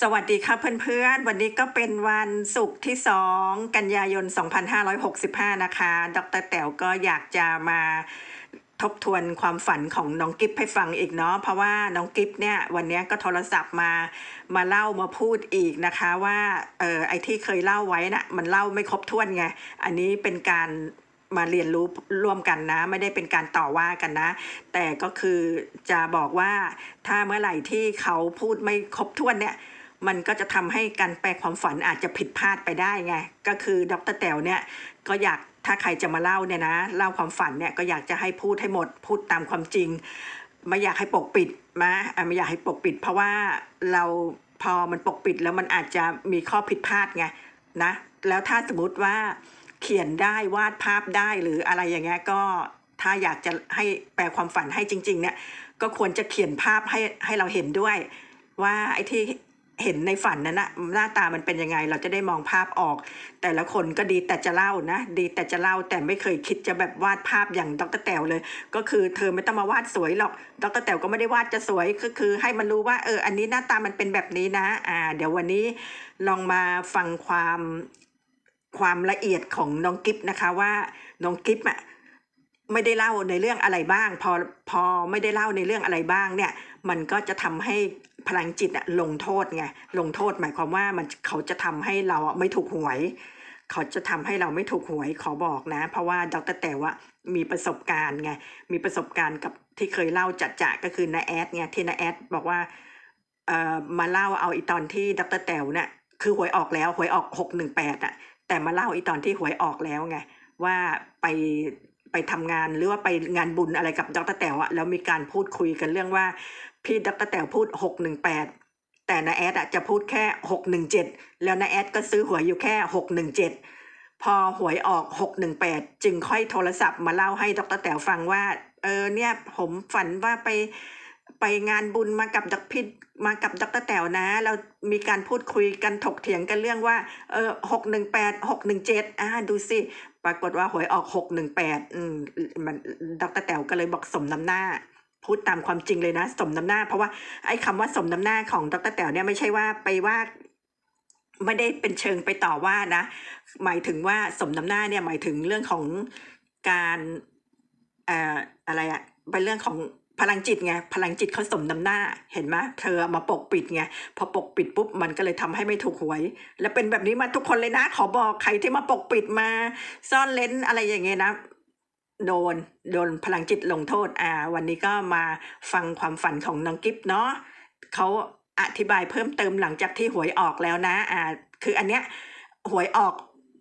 สวัสดีค่ะเพื่อนๆ วันนี้ก็เป็นวันศุกร์ที่ 2 กันยายน 2565 นะคะ ดรแต๋วก็อยากจะมาทบทวนความฝันของน้องกิฟให้ฟังอีกเนาะเพราะว่าน้องกิฟเนี่ยวันนี้ก็โทรศัพท์มามาเล่ามาพูดอีกนะคะว่าเออไอที่เคยเล่าไว้นะมันเล่าไม่ครบถ้วนไง อันนี้เป็นการมาเรียนรู้ร่วมกันนะ ไม่ได้เป็นการต่อว่ากันนะ แต่ก็คือจะบอกว่าถ้าเมื่อไหร่ที่เขาพูดไม่ครบถ้วนเนี่ย มันก็จะทำให้การแปลความฝันอาจจะผิดพลาดไปได้ไง ก็คือดรแต๋วเนี่ยก็อยากถ้าใครจะมาเล่าเนี่ยนะเล่าความฝันเนี่ยก็อยากจะให้พูดให้หมดพูดตามความจริง ไม่อยากให้ปกปิดนะไม่อยากให้ปกปิด เพราะว่าเราพอมันปกปิดแล้วมันอาจจะมีข้อผิดพลาดไงนะแล้วถ้าสมมติว่าเขียนได้วาดภาพได้หรืออะไรอย่างเงี้ยก็ถ้าอยากจะให้แปลความฝันให้จริง ๆ เนี่ยก็ควรจะเขียนภาพให้ให้เราเห็นด้วย ว่าไอ้ที่ เห็นในฝันนั้นนะหน้าตามันเป็นยังไง เราจะได้มองภาพออก แต่ละคนก็ดีแต่จะเล่านะ ดีแต่จะเล่าแต่ไม่เคยคิดจะแบบวาดภาพอย่างดรแต๋วเลย ก็คือเธอไม่ต้องมาวาดสวยหรอกดรแต๋วก็ไม่ได้วาดจะสวยก็คือ ให้มันรู้ว่าเอออันนี้หน้าตามันเป็นแบบนี้นะอ่าเดี๋ยววันนี้ลองมาฟังความความละเอียดของน้องกิฟนะคะว่าน้องกิฟอะไม่ได้เล่าในเรื่องอะไรบ้าง พอพอไม่ได้เล่าในเรื่องอะไรบ้างเนี่ย มันก็จะทำให้ พลังจิตอะลงโทษไงลงโทษหมายความว่ามันเขาจะทำให้เราไม่ถูกหวย เขาจะทำให้เราไม่ถูกหวยขอบอกนะ เพราะว่าดรแต่ว่ามีประสบการณ์ไงมีประสบการณ์กับที่เคยเล่าจัดจะก็คือนาแอดไงที่นาแอดบอกว่าเอ่อมาเล่าเอาอีตอนที่ดรแต๋วเนี่ยคือหวยออกแล้วหวยออกหกหนึ่งแปดอะแต่มาเล่าอีตอนที่หวยออกแล้วไงว่าไปไปทำงานหรือว่าไปงานบุญอะไรกับดรแต๋วอะแล้วมีการพูดคุยกันเรื่องว่า พี่ดรแต๋วพูดหกหนึ่งแปดแต่นาแอดอะจะพูดแค่หกหนึ่งเจ็ดแล้วนาแอดก็ซื้อหวยอยู่แค่หกหนึ่งเจ็ดพอหวยออกหกหนึ่งแปดจึงค่อยโทรศัพท์มาเล่าให้ดรแต๋วฟังว่า เออเนี่ยผมฝันว่าไปไปงานบุญมากับดรพิษมากับดรแต๋วนะ เรามีการพูดคุยกันถกเถียงกันเรื่องว่าเออหกหนึ่งแปดหกหนึ่งเจ็ดอ่าดูสิปรากฏว่าหวยออกหกหนึ่งแปดอืมมันดรแต๋วก็เลยบอกสมน้ำหน้า พูดตามความจริงเลยนะ สมน้ำหน้า เพราะว่าไอ้คำว่าสมน้ำหน้าของดรแต๋วเนี่ยไม่ใช่ว่าไปว่าไม่ได้เป็นเชิงไปต่อว่านะ หมายถึงว่าสมน้ำหน้าเนี่ยหมายถึงเรื่องของการเอ่ออะไรอะเป็นเรื่องของพลังจิตไงพลังจิตเขาสมน้ำหน้าเห็นไหมเธอมาปกปิดไงพอปกปิดปุ๊บมันก็เลยทำให้ไม่ถูกหวย แล้วเป็นแบบนี้มาทุกคนเลยนะ ขอบอกใครที่มาปกปิดมาซ่อนเลนอะไรอย่างเงี้ยนะ โดนโดนพลังจิตลงโทษอ่าวันนี้ก็มาฟังความฝันของน้องกิฟเนาะเขาอธิบายเพิ่มเติมหลังจากที่หวยออกแล้วนะอ่าคืออันเนี้ยหวยออก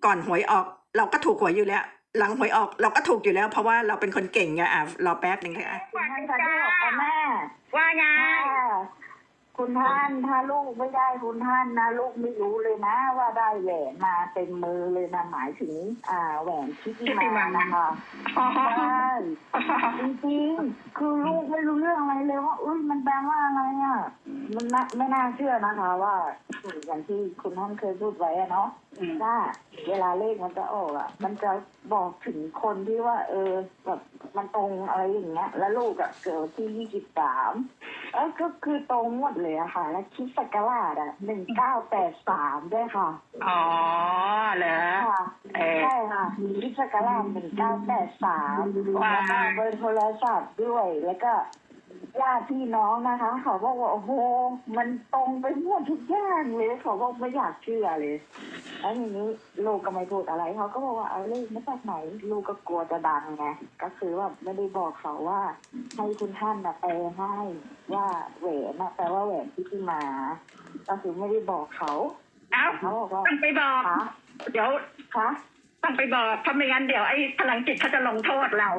ก่อนหวยออก เราก็ถูกหวยอยู่แล้ว หลังหวยออกเราก็ถูกอยู่แล้ว เพราะว่าเราเป็นคนเก่งไงอะรอแป๊บหนึ่งนะคะคุณท่านคะลูกค่ะแม่ว่าไง ค่ะคุณท่านถ้าลูกไม่ได้คุณท่านนะลูกไม่รู้เลยนะ ว่าได้แหวนมาเต็มมือเลยนะหมายถึง อ่าแหวนที่มานะคะอ๋อใช่จริงๆคือลูกไม่รู้เรื่องอะไรเลยว่าอุ้ยมันแปลว่าอะไรอะมันน่าไม่น่าเชื่อนะคะ ว่าอย่างที่คุณท่านเคยพูดไว้อะเนาะอืมว่า เวลาเลขมันจะออกอะ มันจะบอกถึงคนที่ว่า เออ แบบมันตรงอะไรอย่างเงี้ย แล้วลูกอะเกิดวันที่ยี่สิบสามเออก็คือตรงหมดเลยอะค่ะ แล้วคริดสกราชอะหนึ่งเก้าแปดสามด้วยค่ะ อ๋อเหรอค่ะเออ ใช่ค่ะมีคริดสกราชหนึ่งเก้าแปดสามว้าวแล้วก็เบอร์โทรศัพท์ด้วยแล้วก็ ญาติพี่น้องนะคะ เขาบอกว่าโอ้โห มันตรงไปหมดทุกอย่างเลยเขาบอกไม่อยากเชื่อเลยแล้วทีนี้ลูกก็ไม่พูดอะไรเขาก็บอกว่าเอาเลขมาจากไหน ลูกก็กลัวจะดังไงก็คือว่าไม่ได้บอกเขาว่า ให้คุณท่านนะแปลให้ว่าแหวนนะแปลว่าแหวนที่พี่มาก็คือไม่ได้บอกเขาเอ้าเขาบอกว่าต้องไปบอก คะเดี๋ยวคะต้องไปบอกเพราะไม่งั้นเดี๋ยวไอ้พลังจิตเขาจะลงโทษเรา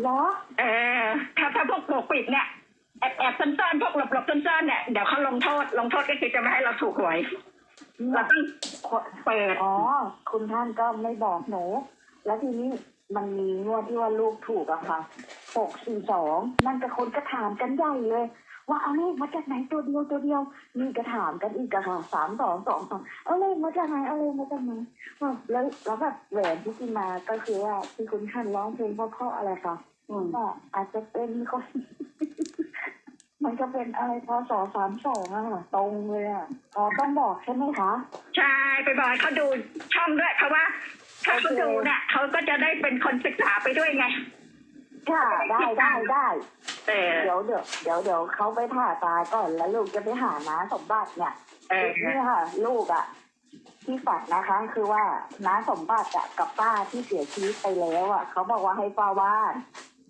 เหรอเออถ้าถ้าพวกปกปิดเนี่ยแอบแอบซ่อนๆพวกหลบหลบๆซ่อนๆเนี่ยเดี๋ยวเขาลงโทษลงโทษก็คือจะไม่ให้เราถูกหวย เราต้องเปิด อ๋อ คุณท่านก็ไม่บอกหนู แล้วทีนี้มันมีงวดที่ว่าลูกถูกอะค่ะหกสี่สองนั่นกับคนก็ถามกันใหญ่เลย ว่าเอาเลขมาจากไหนตัวเดียวตัวเดียวนี่ก็ถามกันอีกอะค่ะสามสองสองสองเอาเลขมาจากไหนเอาเลขมาจากไหนอ้าวแล้วแล้วแบบแหวนที่กินมาก็คือว่าที่คุณท่านร้องเพลงเพราะๆอะไรคะอืมก็อาจจะเป็นคนมันจะเป็นอะไรพศสามสองอะค่ะตรงเลยอะอ๋อต้องบอกใช่ไหมคะใช่ไปบอกให้เขาดูช่องด้วยเพราะว่าถ้าเขาดูเนี่ยเขาก็จะได้เป็นคนศึกษาไปด้วยไง ค่ะได้ได้ได้เออเดี๋ยวเดี๋ยวเดี๋ยวเดี๋ยวเขาไปผ่าตาก่อนแล้วลูกจะไปหาน้าสมบัติเนี่ยเออนี่ค่ะ ลูกอะ ที่ฝันนะคะ คือว่าน้าสมบัติอะกับป้าที่เสียชีวิตไปแล้วอะเขาบอกว่าให้เฝ้าบ้าน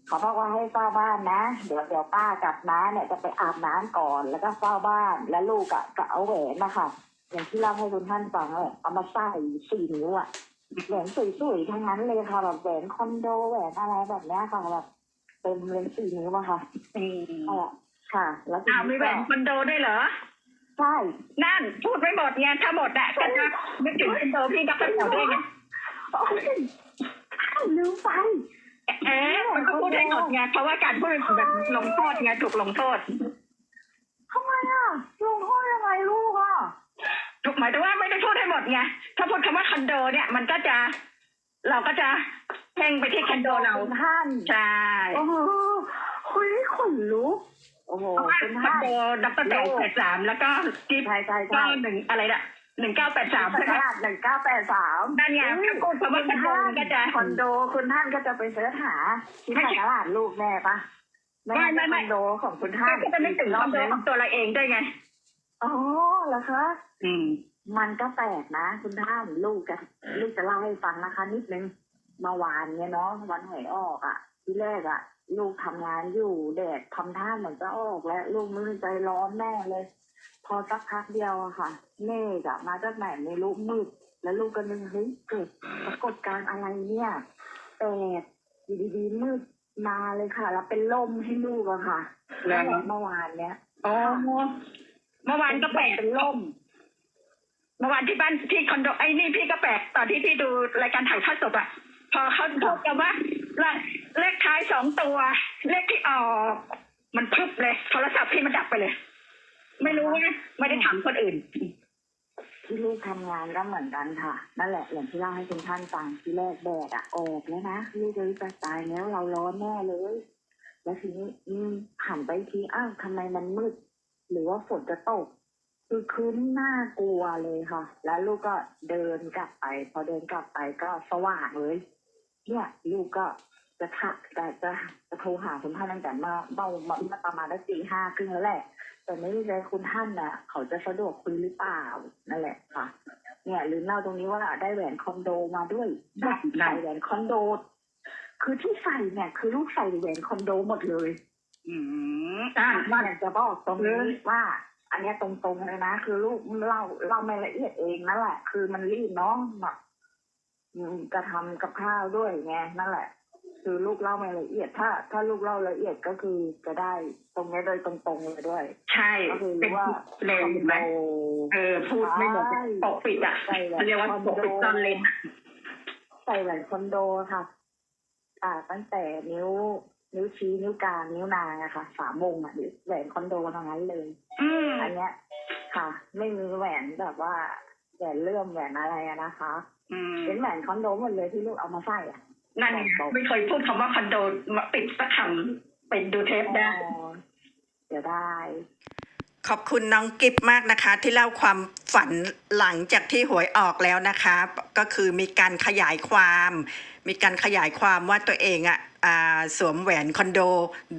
เขาบอกว่าให้เฝ้าบ้านนะ เดี๋ยวเดี๋ยวป้ากับน้าเนี่ยจะไปอาบน้ำก่อนแล้วก็เฝ้าบ้าน แล้วลูกอะก็เอาแหวนนะคะอย่างที่เล่าให้คุณท่านฟังเลยเอามาใส่สี่นิ้วอะ แหวนสวยๆทั้งนั้นเลยค่ะ แบบแหวนคอนโดแหวนอะไรแบบเนี้ยค่ะแบบเต็มเลยสี่นิ้วอะค่ะอืมนั่นแหละค่ะ แล้วทีอ้าวมีนี้แหวก็นคอนโดด้วยเหรอใช่นั่นพูดไม่หมดไงถ้าหมดอะก็จะนึกถึงคอนโดพี่กับกระเป๋าด้วยไงโอ้ยอ้าวลืมไปเอ๊ะมันก็พูดได้หมดไงเพราะว่าการพูดแบบลงโทษไงถูกลงโทษ ทำไมอะลงโทษยังไงลูกอะ ถูกหมายถึงว่าไม่ได้พูดให้หมดไงถ้าพูดคำว่าคอนโด เนี่ยมันก็จะ เราก็จะเพ่งไปที่คอนโดเราคุณท่านใช่โอ้โหคุยขนลุกโอ้โหเพราะว่าคุณคอนท่านโดดับเบิลแปดแปดสามแล้วก็จิ๊บใช่ใช่ก็ใช่หนึ่งอะไรน่ะหนึ่งเก้าแปดสามตใช่ไหมลาดหนึ่งเก้าแปดสามนั่นไงถ้าพูดคำว่าคอนโดมันก็จะคอนโดคุณท่านก็จะไปเสิร์ชหาที่ตลาดลูกแม่ปะไม่ใช่คอนโดของคุณท่านก็จะนึกถึงคอนโดของตัวเราเองด้วยไง อ๋อเหรอคะ อืม มันก็แปลกนะ คุณท่านลูกจะลูกจะเล่าให้ฟังนะคะ นิดนึงเมื่อวานเนี่ยเนาะวันหวยออกอะ่ะ ที่แรกอะ่ะ ลูกทำงานอยู่แดดทำท่าเหมือนจะออกแล้วลูกมือใจร้อนแน่เลย พอสักพักเดียวอะค่ะเมฆอะมาจากไหนไม่รู้มืด แล้วลูกก็นึกเฮ้ยเกิดปรากฏการณ์อะไรเนี่ยแปลกอยู่ดีๆมืดมาเลยค่ะ แล้วเป็นลมให้ลูกอะค่ะแล้วนั่นแหละเมื่อวานเนี้ย อ๋อ เมื่อวานก็แปลกเป็นลมเมื่อวานที่บ้านที่คอนโดไอ้นี่พี่ก็แปลกตอนที่พี่ดูรายการถ่ายทอดสดอะพอเขาพูดกันว่าเลขเลขท้ายสองตัว เลขที่ออกมันพึบเลย โทรศัพท์พี่มันดับไปเลย ไม่รู้ว่าไม่ได้ถามคนอื่นที่ลูกทำงานก็เหมือนกันค่ะ นั่นแหละอย่างที่เล่าให้คุณท่านฟังที่แรกแดดอะออกแล้วนะลูกเลยจะตายแล้วเราร้อนแน่เลย แล้วทีนี้อืมหันไปทีอ้าวทำไมมันมืด หรือว่าฝนจะตกคือคืนน่ากลัวเลยค่ะ แล้วลูกก็เดินกลับไป พอเดินกลับไปก็สว่างเลยเนี่ยลูกก็จะทักจะจะจะโทรหาคุณท่านตั้งแต่เมื่อเมื่อเมื่อประมาณสักตีห้าครึ่งแล้วแหละ แต่ไม่รู้ใจคุณท่านน่ะ เขาจะสะดวกคุยหรือเปล่านั่นแหละค่ะ เนี่ยลืมเล่าตรงนี้ว่าได้แหวนคอนโดมาด้วยได้ใส่แหวนคอนโด คือที่ใส่เนี่ยคือลูกใส่แหวนคอนโดหมดเลย อืมอ่าว่าอยากจะบอกตรงนี้ว่า อันเนี้ยตรงๆเลยนะคือลูกเล่าเล่าไม่ละเอียดเองนั่นแหละ คือมันรีบเน้องแบบอืมกระทำกับข้าวด้วยไงนั่นแหละ คือลูกเล่าไม่ละเอียด ถ้า ถ้าลูกเล่าละเอียดก็คือจะได้ตรงเนี้ยโดยตรงๆเลยด้วย ใช่ก็คือเป็นรู้ว่าเร็วคอนเห็นโดไหมเออพูดไม่หมดใช่ปกปิดอะใช่แล้วเรียกว่าปกปิดซ่อนเลนอะใส่แหวนคอนโดค่ะ อ่าตั้งแต่นิ้ว นิ้วชี้นิ้วกลางนิ้วนางอะค่ะสามวงอะแหวนคอนโดทั้งนั้นเลย อืมอันเนี้ยค่ะ ไม่มีแหวนแบบว่าแหวนเลื่อมแหวนอะไรอะนะคะ อืมเป็นแหวนคอนโดหมดเลยที่ลูกเอามาใส่อะ นั่นไงไม่เคยพูดคำว่าคอนโดมาปิดสักคำเป็นดูเทปได้อ๋อเดี๋ยวได้ ขอบคุณน้องกิฟมากนะคะ ที่เล่าความฝันหลังจากที่หวยออกแล้วนะคะ ก็คือมีการขยายความ มีการขยายความว่าตัวเองอะอ่า สวมแหวนคอนโด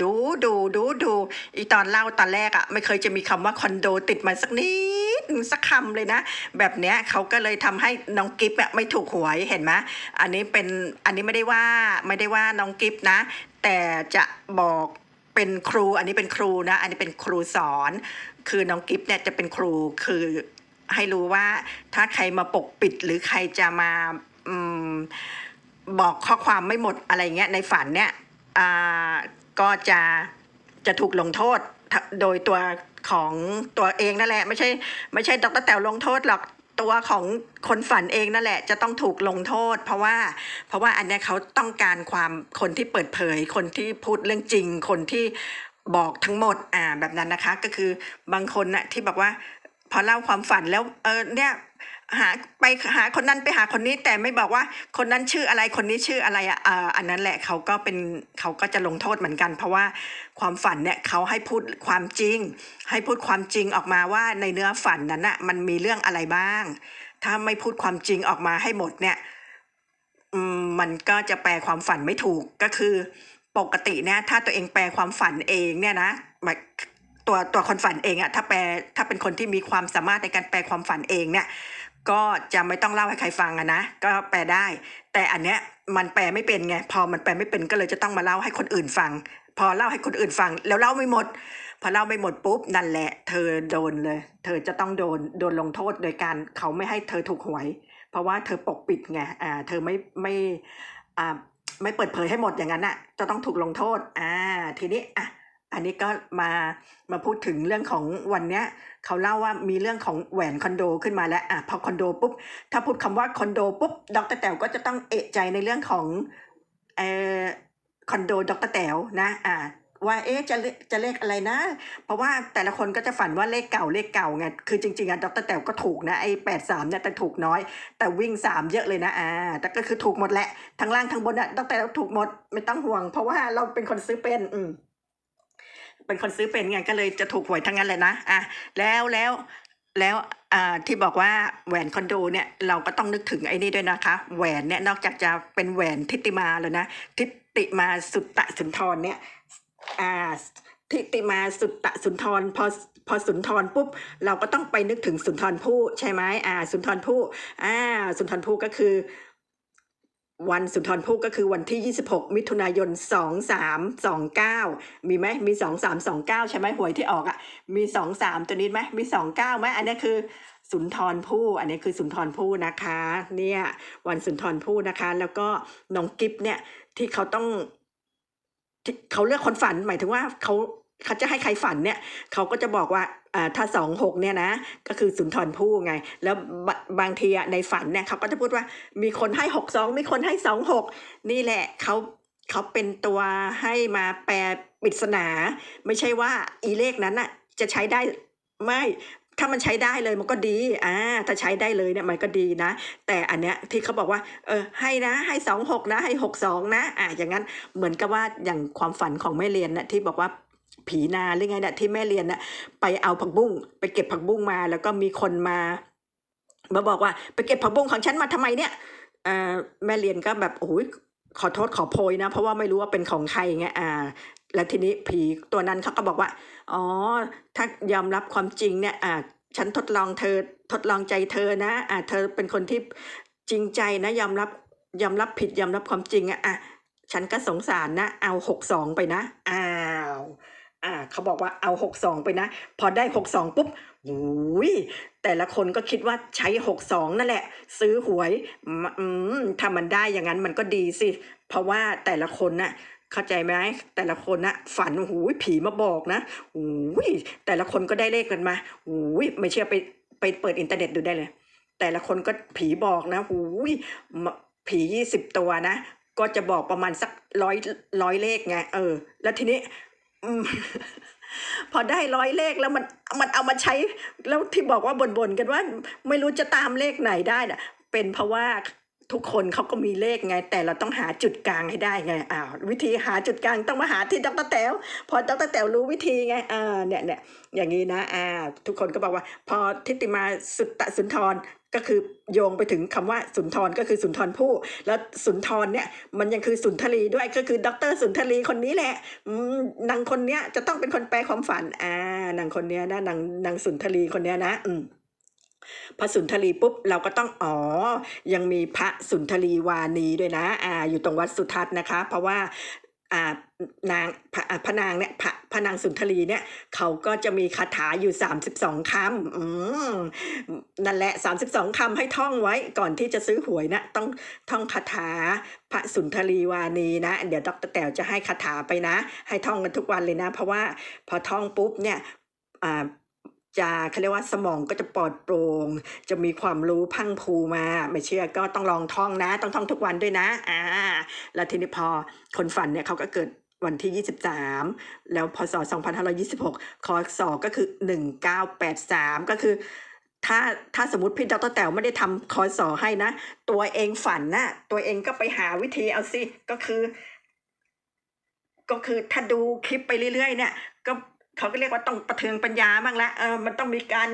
ดูดูดูดูอีตอนเล่าตอนแรกอะไม่เคยจะมีคำว่าคอนโดติดมาสักนิดสักคำเลยนะ แบบเนี้ยเขาก็เลยทำให้น้องกิฟอะไม่ถูกหวยเห็นไหมอันนี้เป็นอันนี้ไม่ได้ว่าไม่ได้ว่าน้องกิฟต์นะ แต่จะบอกเป็นครูอันนี้เป็นครูนะ อันนี้เป็นครูสอน คือน้องกิฟต์เนี่ยจะเป็นครูคือให้รู้ว่าถ้าใครมาปกปิดหรือใครจะมาอืม บอกข้อความไม่หมดอะไรเงี้ยในฝันเนี่ยอ่าก็จะจะถูกลงโทษโดยตัวของตัวเองนั่นแหละ ไม่ใช่ไม่ใช่ดรแต๋วลงโทษหรอกตัวของคนฝันเองนั่นแหละ จะต้องถูกลงโทษ เพราะว่า เพราะว่าอันเนี้ยเขาต้องการความคนที่เปิดเผย คนที่พูดเรื่องจริง คนที่บอกทั้งหมดอ่าแบบนั้นนะคะ ก็คือบางคนน่ะที่บอกว่า พอเล่าความฝันแล้วเออเนี่ย หาไปหาคนนั้นไปหาคนนี้แต่ไม่บอกว่าคนนั้นชื่ออะไรคนนี้ชื่ออะไรอะอันนั้นแหละเขาก็เป็นเขาก็จะลงโทษเหมือนกัน เพราะว่าความฝันเนี่ยเขาให้พูดความจริง ให้พูดความจริงออกมาว่าในเนื้อฝันนั้นน่ะมันมีเรื่องอะไรบ้าง ถ้าไม่พูดความจริงออกมาให้หมดเนี่ยมันก็จะแปลความฝันไม่ถูกก็คือ ปกติเนี่ยถ้าตัวเองแปลความฝันเองเนี่ยนะตัวตัวคนฝันเองอะถ้าแปลถ้าเป็นคนที่มีความสามารถในการแปลความฝันเองเนี่ย ก็จะไม่ต้องเล่าให้ใครฟังอะนะ ก็แปลได้ แต่อันเนี้ยมันแปลไม่เป็นไง พอมันแปลไม่เป็นก็เลยจะต้องมาเล่าให้คนอื่นฟัง พอเล่าให้คนอื่นฟัง แล้วเล่าไม่หมด พอเล่าไม่หมดปุ๊บนั่นแหละ เธอโดนเลย เธอจะต้องโดนโดนลงโทษโดยการเขาไม่ให้เธอถูกหวย เพราะว่าเธอปกปิดไง อ่า เธอไม่ไม่ อ่า ไม่เปิดเผยให้หมดอย่างนั้นอะจะต้องถูกลงโทษ อ่า ทีนี้อะ อันนี้ก็มามาพูดถึงเรื่องของวันเนี้ยเขาเล่าว่ามีเรื่องของแหวนคอนโดขึ้นมาแล้วอะพอคอนโดปุ๊บถ้าพูดคำว่าคอนโดปุ๊บดรแต๋วก็จะต้องเอะใจในเรื่องของเอ่อคอนโดดรแต๋วนะอ่าว่าเอ๊ะจะเลจะเลขอะไรนะ เพราะว่าแต่ละคนก็จะฝันว่าเลขเก่าเลขเก่าไงคือจริงๆอะดรแต๋วก็ถูกนะไอ้แปดสามเนี่ยแต่ถูกน้อย แต่วิ่งสามเยอะเลยนะอ่าแต่ก็คือถูกหมดแหละทั้งล่างทั้งบนอะดรแต๋วถูกหมดไม่ต้องห่วง เพราะว่าเราเป็นคนซื้อเป็นอืม เป็นคนซื้อเป็นไงก็เลยจะถูกหวยทั้งนั้นเลยนะอะแล้วแล้วแล้วอ่าที่บอกว่าแหวนคอนโดเนี่ยเราก็ต้องนึกถึงไอ้นี่ด้วยนะคะ แหวนเนี่ยนอกจากจะเป็นแหวนทิติมาแล้วนะทิติมาสุตตะสุนทรเนี่ยอ่าทิติมาสุตตะสุนทรพอพอสุนทรปุ๊บเราก็ต้องไปนึกถึงสุนทรภู่ใช่ไหมอ่า สุนทรภู่อ่าสุนทรภู่ก็คือ วันสุนทรภู่ก็คือวันที่ 26 มิถุนายน 2329 มีไหมมี 2329 ใช่ไหมหวยที่ออกอะ่ะ มี 23 ตัวนี้ไหมมี 29ไหมอันนี้คือสุนทรภู่อันนี้คือสุนทรภู่นะคะ เนี่ย วันสุนทรภู่นะคะ แล้วก็น้องกิฟเนี่ยที่เขาต้องที่เขาเลือกคนฝันหมายถึงว่าเขาเขาจะให้ใครฝันเนี่ย เขาก็จะบอกว่า ถ้าสองหกเนี่ยนะ ก็คือสุนทรภู่ไง แล้วบบางทีอะในฝันเนี่ยเขาก็จะพูดว่ามีคนให้หกสองมีคนให้สองหกนี่แหละเขาเขาเป็นตัวให้มาแปลปริศนา ไม่ใช่ว่าอีเลขนั้นน่ะจะใช้ได้ไม่ถ้ามันใช้ได้เลยมันก็ดี อ่า ถ้าใช้ได้เลยเนี่ยมันก็ดีนะ แต่อันเนี้ยที่เขาบอกว่า เออ ให้นะ ให้สองหกนะ ให้หกสองนะ อ่าอย่างนั้น เหมือนกับว่าอย่างความฝันของแม่เรียนน่ะที่บอกว่า ผีนาหรือไงน่ะที่แม่เรียนน่ะไปเอาผักบุ้งไปเก็บผักบุ้งมา แล้วก็มีคนมามาบอกว่าไปเก็บผักบุ้งของฉันมาทำไมเนี่ยอ่าแม่เรียนก็แบบโอ้ยขอโทษขอโพยนะ เพราะว่าไม่รู้ว่าเป็นของใครไงอ่า แล้วทีนี้ผีตัวนั้นเขาก็บอกว่า อ๋อ ถ้ายอมรับความจริงเนี่ยอ่าฉันทดลองเธอทดลองใจเธอนะอ่าเธอเป็นคนที่จริงใจนะ ยอมรับยอมรับผิดยอมรับความจริงอะอะฉันก็สงสารนะ เอาหกสองไปนะอ้าว อ่าเขาบอกว่าเอาหกสองไปนะ พอได้หกสองปุ๊บหูยแต่ละคนก็คิดว่าใช้หกสองนั่นแหละ ซื้อหวยอืมถ้ามันได้อย่างนั้นมันก็ดีสิ เพราะว่าแต่ละคนน่ะเข้าใจไหมแต่ละคนนะฝันหูยผีมาบอกนะหูยแต่ละคนก็ได้เลขกันมาหูยไม่เชื่อไปไปเปิดอินเทอร์เน็ตดูได้เลย แต่ละคนก็ผีบอกนะหูยผียี่สิบตัวนะ ก็จะบอกประมาณสักร้อยร้อยเลขไงเออ แล้วทีนี้ พอได้ร้อยเลขแล้วมันมันเอามาใช้แล้วที่บอกว่าบ่นๆกันว่า ไม่รู้จะตามเลขไหนได้น่ะเป็นเพราะว่าทุกคนเขาก็มีเลขไง แต่เราต้องหาจุดกลางให้ได้ไงอ้าววิธีหาจุดกลางต้องมาหาที่ดรแต๋วพอดรแต๋วรู้วิธีไงอ่าเนี่ยเนี่ยอย่างนี้นะอ่าทุกคนก็บอกว่า พอทิติมาสุตตะสุนทร ก็คือโยงไปถึงคำว่าสุนทรก็คือสุนทรผู้ แล้วสุนทรเนี่ยมันยังคือสุนทรีด้วยก็คือดรสุนทรีคนนี้แหละนางคนเนี้ยจะต้องเป็นคนแปลความฝันอ่านางคนเนี้ยนะนางนางสุนทรีคนเนี้ยนะ อืมพอสุนทรีปุ๊บเราก็ต้องอ๋อ ยังมีพระสุนทรีวานีด้วยนะอ่าอยู่ตรงวัดสุทัศน์นะคะ เพราะว่า นางพระพนางเนี่ยพระพระนางสุนทรีเนี่ยเขาก็จะมีคาถาอยู่สามสิบสองคำอืมนั่นแหละสามสิบสองคำให้ท่องไว้ก่อนที่จะซื้อหวยนะต้องท่องคาถาพระสุนทรีวานีนะ เดี๋ยวดรแต๋วจะให้คาถาไปนะ ให้ท่องกันทุกวันเลยนะ เพราะว่าพอท่องปุ๊บเนี่ยอ่า จะเขาเรียกว่าสมองก็จะปลอดโปร่ง จะมีความรู้พังพูมา ไม่เชื่อก็ต้องลองท่องนะ ต้องท่องทุกวันด้วยนะ อ่า แล้วทีนี้พอคนฝันเนี่ยเขาก็เกิดวันที่ 23 แล้วพศ 2526คศก็คือ 1983 ก็คือถ้าถ้าสมมติพี่ดรแต๋วไม่ได้ทำคอสอให้นะ ตัวเองฝันนะตัวเองก็ไปหาวิธีเอาสิ ก็คือ ก็คือถ้าดูคลิปไปเรื่อยๆ เนี่ย ก็ เขาก็เรียกว่าต้องประเทืองปัญญาบ้างละเออมันต้องมีการ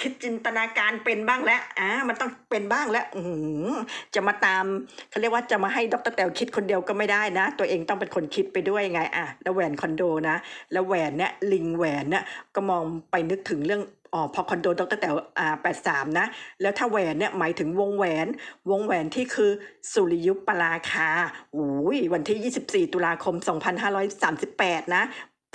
คิดจินตนาการเป็นบ้างแล้วอ่ามันต้องเป็นบ้างแล้วอืจะมาตามเขาเรียกว่าจะมาให้ดรแต๋วคิดคนเดียวก็ไม่ได้นะ ตัวเองต้องเป็นคนคิดไปด้วยไงอะแล้วแหวนคอนโดนะ แล้วแหวนเนี่ยลิงแหวนเนี่ยก็มองไปนึกถึงเรื่องอ๋อพอคอนโดดรแต๋วอ่าแปดสามนะ แล้วถ้าแหวนเนี่ยหมายถึงวงแหวน วงแหวนที่คือสุริยุปราคาโอ้ยวันที่ 24 ตุลาคม 2538 นะ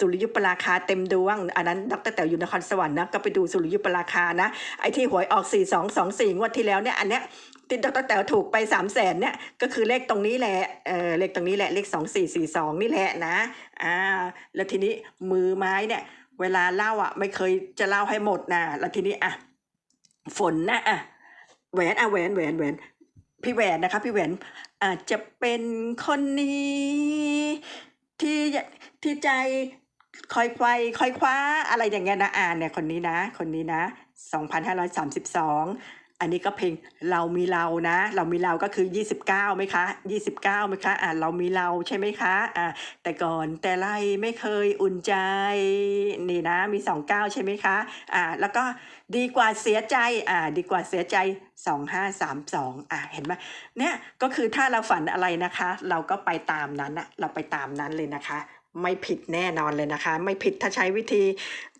สุริยุปราคาเต็มดวง อันนั้นดรแต๋วอยู่นครสวรรค์นะก็ไปดูสุริยุปราคานะ ไอ้ที่หวยออก 4224 งวดที่แล้วเนี่ยอันเนี้ยที่ดรแต๋วถูกไป3 0 0แสนเนี่ยก็คือเลขตรงนี้แหละเออเลขตรงนี้แหละเลข 2442 นี่แหละนะอ่าแล้วทีนี้มือไม้เนี่ย เวลาเล่าอะไม่เคยจะเล่าให้หมดนะแล้วทีนี้อะฝนนะอะแหวนอะแหวนแหวนแหวนพี่แหวนนะคะพี่แหวนอาจจะเป็นคนนี้ ที่ที่ใจ คอยควยคอยคว้าอะไรอย่างเงี้ยนะอ่านเนี่ยคนนี้นะ คนนี้นะสองพันห้าร้อยสามสิบสองอันนี้ก็เพลงเรามีเรานะ เรามีเราก็คือยี่สิบเก้าไหมคะยี่สิบเก้าไหมคะอ่าเรามีเราใช่ไหมคะอ่าแต่ก่อนแต่ไรไม่เคยอุ่นใจนี่นะมีสองเก้าใช่ไหมคะอ่าแล้วก็ดีกว่าเสียใจอ่าดีกว่าเสียใจสองห้าสามสองอ่าเห็นไหมเนี่ยก็คือถ้าเราฝันอะไรนะคะ เราก็ไปตามนั้นอะเราไปตามนั้นเลยนะคะ ไม่ผิดแน่นอนเลยนะคะ ไม่ผิดถ้าใช้วิธี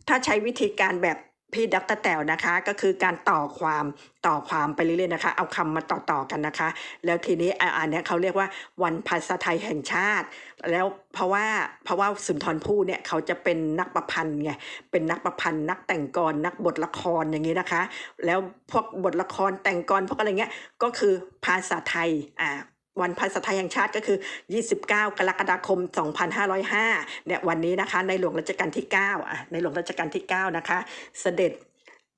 ถ้าใช้วิธีการแบบพี่ดรแต๋วนะคะ ก็คือการต่อความต่อความไปเรื่อยๆนะคะ เอาคำมาต่อๆกันนะคะ แล้วทีนี้อ่าอันเนี้ยเขาเรียกว่าวันภาษาไทยแห่งชาติ แล้วเพราะว่าเพราะว่าสุนทรภู่เนี่ยเขาจะเป็นนักประพันธ์ไงเป็นนักประพันธ์ นักแต่งกรนักบทละครอย่างนี้นะคะ แล้วพวกบทละครแต่งกรพวกอะไรเงี้ยก็คือภาษาไทยอ่า วันภาษาไทยแห่งชาติก็คือ 29 กรกฎาคม 2505 เนี่ยวันนี้นะคะ ในหลวงรัชกาลที่ 9 อะ ในหลวงรัชกาลที่ 9 นะคะ เสด็จ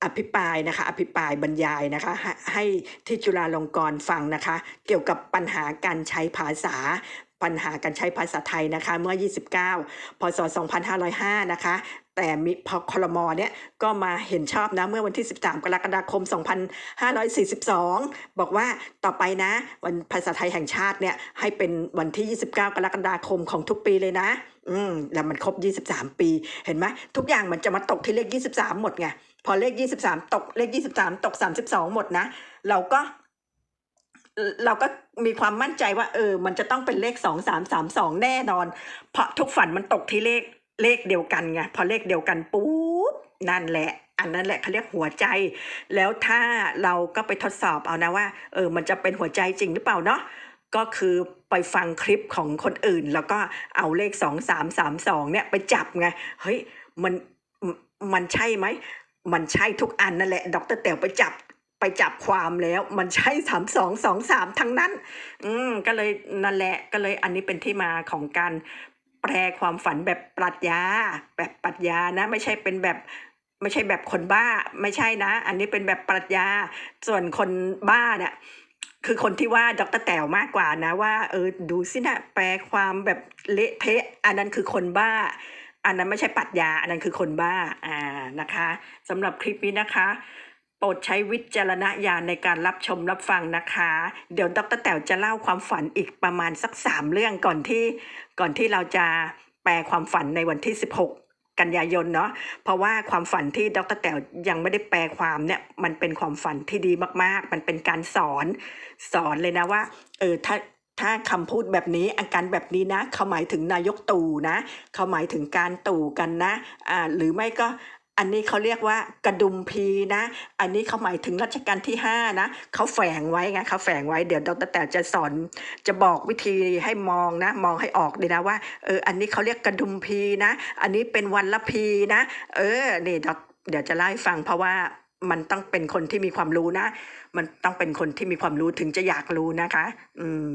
อภิปรายนะคะ อภิปรายบรรยายนะคะ ให้ให้ที่จุฬาลงกรณ์ฟังนะคะ เกี่ยวกับปัญหาการใช้ภาษาปัญหาการใช้ภาษาไทยนะคะ เมื่อ 29 พศ 2505 นะคะ แต่มีพอคลมเนี่ยก็มาเห็นชอบนะเมื่อวันที่ 13 กรกฎาคม 2542 บอกว่าต่อไปนะ วันภาษาไทยแห่งชาติเนี่ยให้เป็นวันที่ 29 กรกฎาคมของทุกปีเลยนะ อืมแล้วมันครบ 23 ปี เห็นไหมทุกอย่างมันจะมาตกที่เลข 23 หมดไงพอเลข 23 ตกเลข 23 ตก 32 หมดนะ เราก็เราก็มีความมั่นใจว่าเออ มันจะต้องเป็นเลขสองสามสามสองแน่นอน เพราะทุกฝันมันตกที่เลข เลขเดียวกันไงพอเลขเดียวกันปุ๊บนั่นแหละ อันนั้นแหละเขาเรียกหัวใจ แล้วถ้าเราก็ไปทดสอบเอานะว่าเออมันจะเป็นหัวใจจริงหรือเปล่าเนาะก็คือไปฟังคลิปของคนอื่น แล้วก็เอาเลขสองสามสามสองเนี่ยไปจับไงเฮ้ยมันมันใช่ไหมมันใช่ทุกอันนั่นแหละดรแต๋วไปจับไปจับความแล้ว มันใช่สามสองสองสามทั้งนั้น อืมก็เลยนั่นแหละก็เลยอันนี้เป็นที่มาของการ แปลความฝันแบบปรัชญา แบบปรัชญานะ ไม่ใช่เป็นแบบไม่ใช่แบบคนบ้าไม่ใช่นะ อันนี้เป็นแบบปรัชญาส่วนคนบ้าเนี่ยคือคนที่ว่าดรแต๋วมากกว่านะว่าเออดูสินะแปลความแบบเละเทะ อันนั้นคือคนบ้า อันนั้นไม่ใช่ปรัชญา อันนั้นคือคนบ้าอ่านะคะสำหรับคลิปนี้นะคะ รดใช้วิจารณญาณในการรับชมรับฟังนะคะ เดี๋ยวดรแต๋วจะเล่าความฝันอีกประมาณสักสามเรื่องก่อนที่ก่อนที่เราจะแปลความฝันในวันที่ 16 กันยายนเนาะเพราะว่าความฝันที่ดรแต๋วยังไม่ได้แปลความเนี่ยมันเป็นความฝันที่ดีมากๆ มันเป็นการสอนสอนเลยนะว่าเออถ้าถ้าคำพูดแบบนี้อาการแบบนี้นะ เขาหมายถึงนายกตู่นะ เขาหมายถึงการตู่กันนะอ่าหรือไม่ก็ อันนี้เขาเรียกว่ากระดุมพีนะ อันนี้เขาหมายถึงรัชกาลที่ห้านะเขาแฝงไว้ไงเขาแฝงไว้เดี๋ยวดรแต่จะสอนจะบอกวิธีให้มองนะ มองให้ออกเลยนะว่าเอออันนี้เขาเรียกกระดุมพีนะ อันนี้เป็นวันละพีนะ เออนี่ดอกเดี๋ยวจะเล่าให้ฟังเพราะว่ามันต้องเป็นคนที่มีความรู้นะ มันต้องเป็นคนที่มีความรู้ถึงจะอยากรู้นะคะ อืม